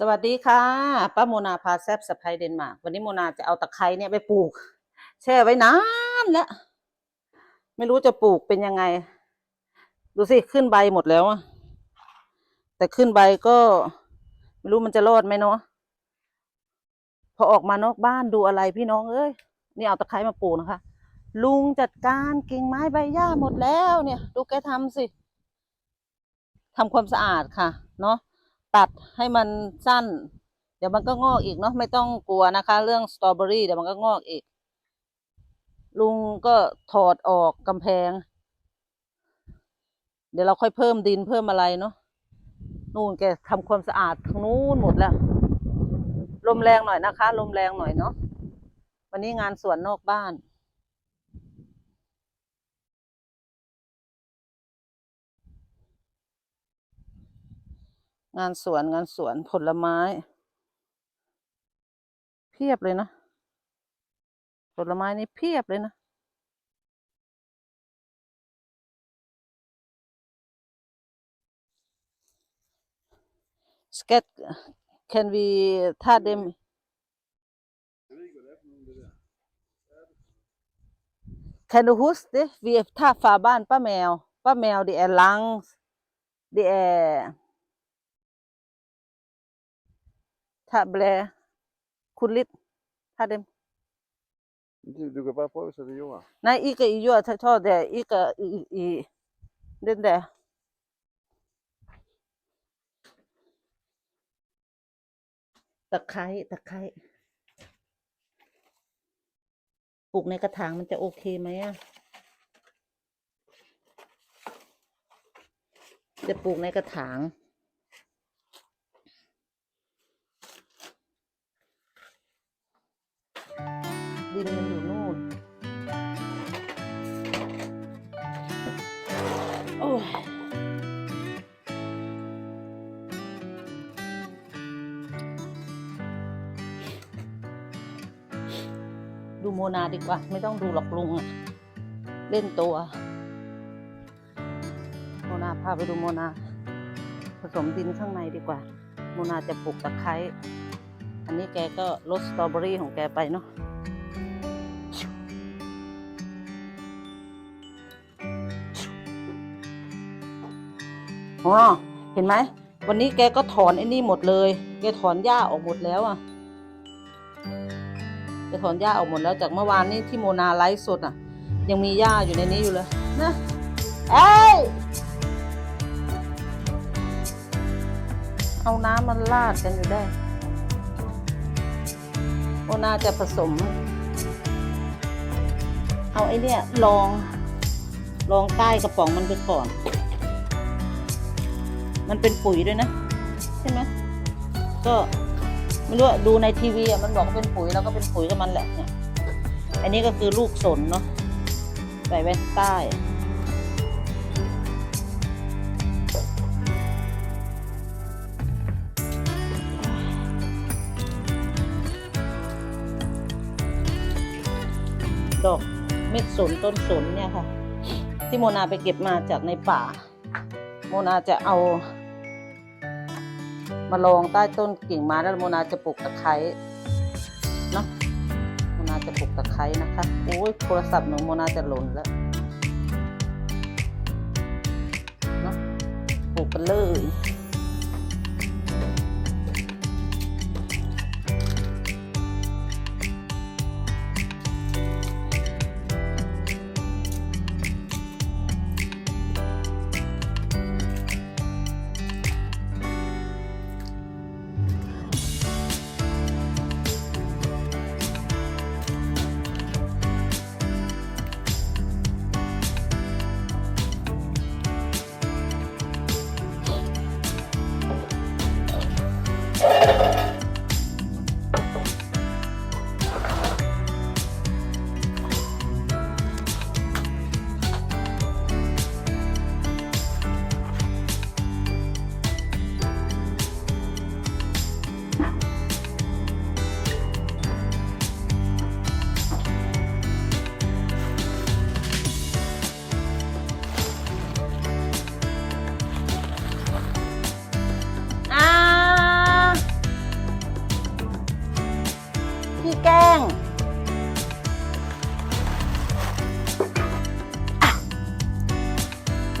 สวัสดีค่ะป้าโมนาพาแซบสะพายเดนมาร์กวันนี้โมนาจะเอาตะไคร้เนี่ยไปปลูก แช่ไว้นานแล้วไม่รู้จะปลูกเป็นยังไง ดูสิขึ้นใบหมดแล้วแต่ขึ้นใบก็ ไม่รู้มันจะรอดไหมเนาะพอออกมานอกบ้านดูอะไรพี่น้องเอ้ยนี่เอาตะไคร้มาปลูกนะคะ ลุงจัดการกิ่งไม้ใบหญ้าหมดแล้วเนี่ย ดูแกทำสิทำความสะอาดค่ะ เนาะ ตัดให้มันสั้น เดี๋ยวมันก็งอกอีกเนาะไม่ต้องกลัวนะคะ เรื่องสตรอเบอรี่เดี๋ยวมันก็งอกอีก ลุงก็ถอดออกกำแพง เดี๋ยวเราค่อยเพิ่มดินเพิ่มอะไรเนาะนู่นแกทำความสะอาดทางนู้นหมดแล้ว ลมแรงหน่อยนะคะ ลมแรงหน่อยเนาะวันนี้งานสวนนอกบ้าน งานสวนงานสวนผลไม้ เพียบเลยนะ ผลไม้นี่เพียบเลยนะ Skat, can we ta dem? Kan du huske det? Vi tager fra barn ป้าแมว ป้าแมว det er lang det er ta blæ kun lidt ta dem Du, du kan bare prøve, så det er jord. nej ikke i jord ta ta det ikke i, i den der ตะไคร้ตะไคร้ปลูกในกระถางมันจะโอเคไหมอะจะปลูกในกระถาง ดูโมนาดีกว่า ไม่ต้องดูหรอกลุงอะเล่นตัว โมนาพาไปดูโมนา ผสมดินข้างในดีกว่า โมนาจะปลูกตะไคร้อันนี้แกก็ลดสตรอเบอรี่ของแกไปเนาะอ๋อเห็นไหม วันนี้แกก็ถอนไอ้นี่หมดเลย แกถอนหญ้าออกหมดแล้วอะ แกถอนหญ้าออกหมดแล้วจากเมื่อวานนี้ที่โมนาไลฟ์สดอะ ยังมีหญ้าอยู่ในนี้อยู่เลยนะเอ้ยเอาน้ำมันลาดกันอยู่ได้โมนาจะผสม เอาไอ้เนี่ยลองลองใต้กระป๋องมันไปก่อน มันเป็นปุ๋ยด้วยนะ ใช่ไหมก็ ไม่รู้อะดูในทีวีอะมันบอกว่าเป็นปุ๋ยแล้วก็เป็นปุ๋ยกับมันแหละเนี่ย อันนี้ก็คือลูกสนเนาะใส่ไว้ข้างใต้ดอกเม็ดสนต้นสนเนี่ยค่ะ ที่โมนาไปเก็บมาจากในป่า โมนาจะเอา มาลองใต้ต้นกิ่งไม้แล้วโมนาจะปลูกตะไคร้เนาะโมนาจะปลูกตะไคร้นะคะโอ้ยโทรศัพท์หนูโมนาจะหล่นแล้วเนาะปลูกกันเลย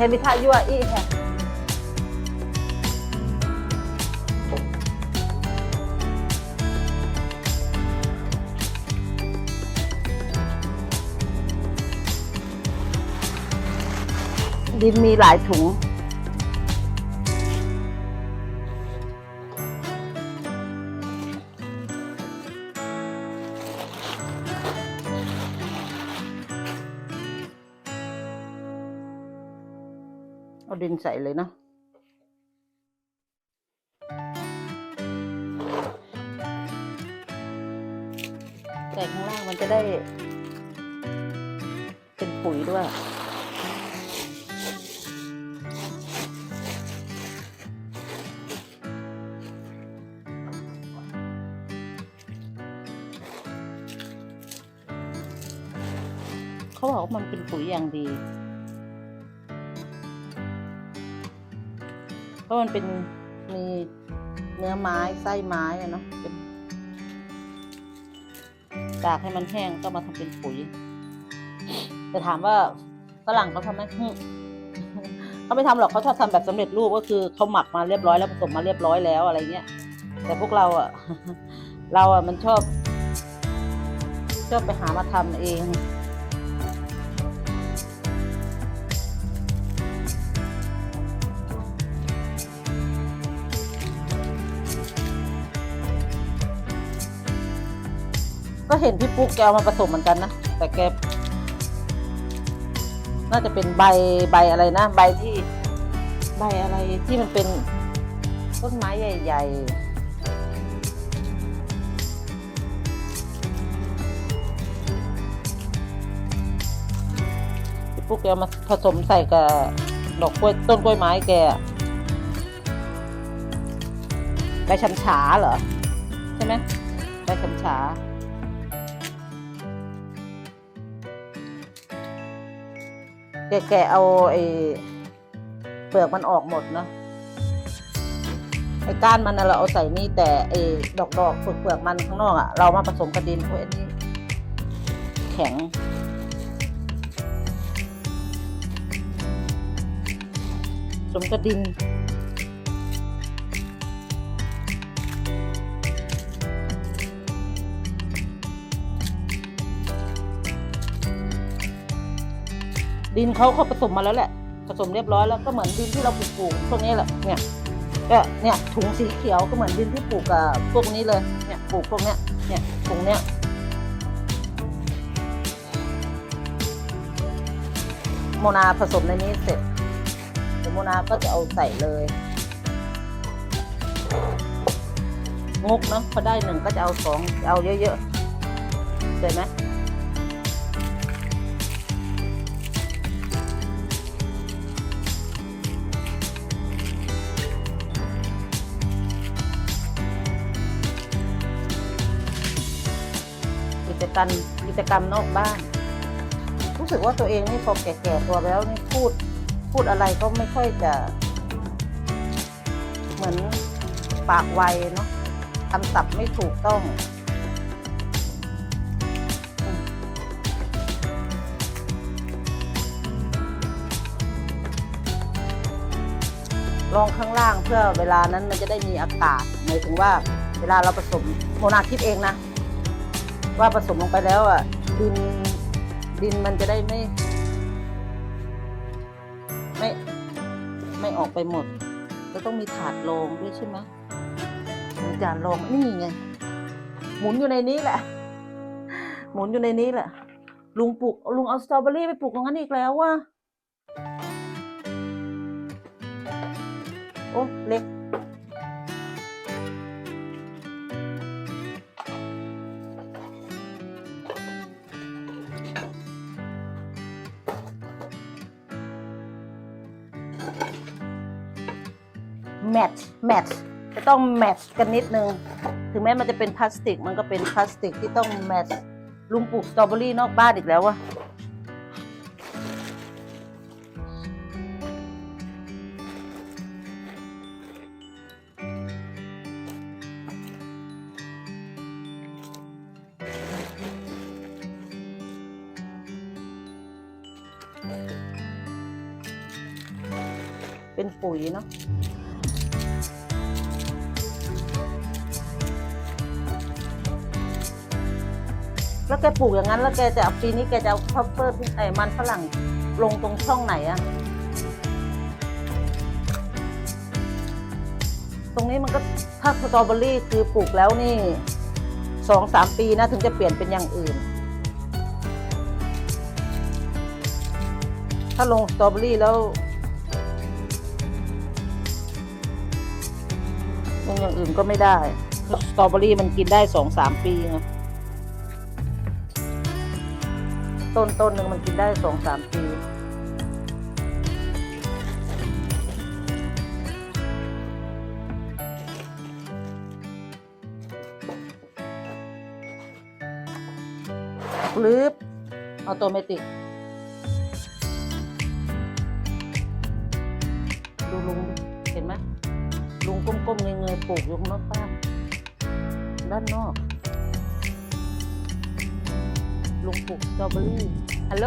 เฮมิทายัวอีแฮดินมีหลายถุง ดินใส่เลยเนาะใส่ข้างล่างมันจะได้ เป็นปุ๋ยด้วยเขาบอกว่ามันเป็นปุ๋ยอย่างดี เพราะมันเป็นมีเนื้อไม้ไส้ไม้อะเนาะเป็นตากให้มันแห้งก็มาทำเป็นปุ๋ยแต่ถามว่าฝรั่งเขาทำไหมเขาไม่ทำหรอกเขาชอบทำแบบสำเร็จรูปก็คือเขาหมักมาเรียบร้อยแล้วผสมมาเรียบร้อยแล้วอะไรเงี้ยแต่พวกเราอะ เราอะมันชอบ ชอบไปหามาทำเอง ก็เห็นพี่ปุ๊กแกเอามาผสมเหมือนกันนะ แต่แก น่าจะเป็นใบใบอะไรนะ ใบที่ ใบอะไรที่มันเป็นต้นไม้ใหญ่ๆพี่ปุ๊กแกเอามาผสมใส่กับดอกกล้วยต้นกล้วยไม้แกใบชันฉาเหรอ ใช่ไหมใบชันฉา แกะๆเอาไอ้เปลือกมันออกหมดเนาะไอ้ก้านมันน่ะเราเอาใส่นี่แต่ไอ้ดอกดอกๆเปลือกเปลือกมันข้างนอกอะ่ะเรามาผสมกับดินโอ้ยอันนี้แข็ง ผสมกับดิน ดินเขาเขาผสมมาแล้วแหละผสมเรียบร้อยแล้วก็เหมือนดินที่เราปลูกปลูกพวกนี้แหละเนี่ยก็เนี่ยถุงสีเขียวก็เหมือนดินที่ปลูกกับพวกนี้เลยเนี่ยปลูกพวกเนี้ยเนี่ยถุงเนี้ยโมนาผสมในนี้เสร็จเดี๋ยวโมนาก็จะเอาใส่เลยงกเนาะพอได้หนึ่งก็จะเอาสองเอาเยอะๆเห็นไหม กิจกรรมกิจกรรมนอกบ้าน รู้สึกว่าตัวเองนี่พอแก่ๆตัวแล้วนี่พูดพูดอะไรก็ไม่ค่อยจะ เหมือนปากไวเนาะคำศัพท์ไม่ถูกต้องลองข้างล่างเพื่อเวลานั้นมันจะได้มีอากาศหมายถึงว่าเวลาเราผสมโมนาคิดเองนะ ว่าผสมลงไปแล้วอะดินดินมันจะได้ไม่ ไม่ ไม่ออกไปหมด จะต้องมีถาดรองด้วยใช่ไหมมีจานรองนี่ไง หมุนอยู่ในนี้แหละ หมุนอยู่ในนี้แหละ ลุงปลูกลุงเอาสตรอเบอรี่ไปปลูกตรงนั้นอีกแล้วว่ะโอ้เล็ก แมทแมทจะต้องแมทกันนิดนึง ถึงแม้มันจะเป็นพลาสติก มันก็เป็นพลาสติกที่ต้องแมทลุงปลูกสตรอเบอรี่นอกบ้านอีกแล้ววะเป็นปุ๋ยเนาะ แล้วแกปลูกอย่างนั้น แล้วแกจะเอาปีนี้แกจะเอาข้าวเฟิร์ไอ้มันฝรั่งลงตรงช่องไหนอะตรงนี้มันก็ถ้าสตรอเบอรี่คือปลูกแล้วนี่สองสามปีนะถึงจะเปลี่ยนเป็นอย่างอื่น ถ้าลงสตรอเบอรี่แล้วลงอย่างอื่นก็ไม่ได้ สตรอเบอรี่มันกินได้สองสามปีไง ต้นต้นหนึ่งมันกินได้สองสามปีปลืบออโตเมติกดูลุงเห็นไหมลุงก้มๆเงยๆปลูกอยู่ข้างนอกบ้านด้านนอก ลุงปลูกสตรอเบอรี่ฮัลโห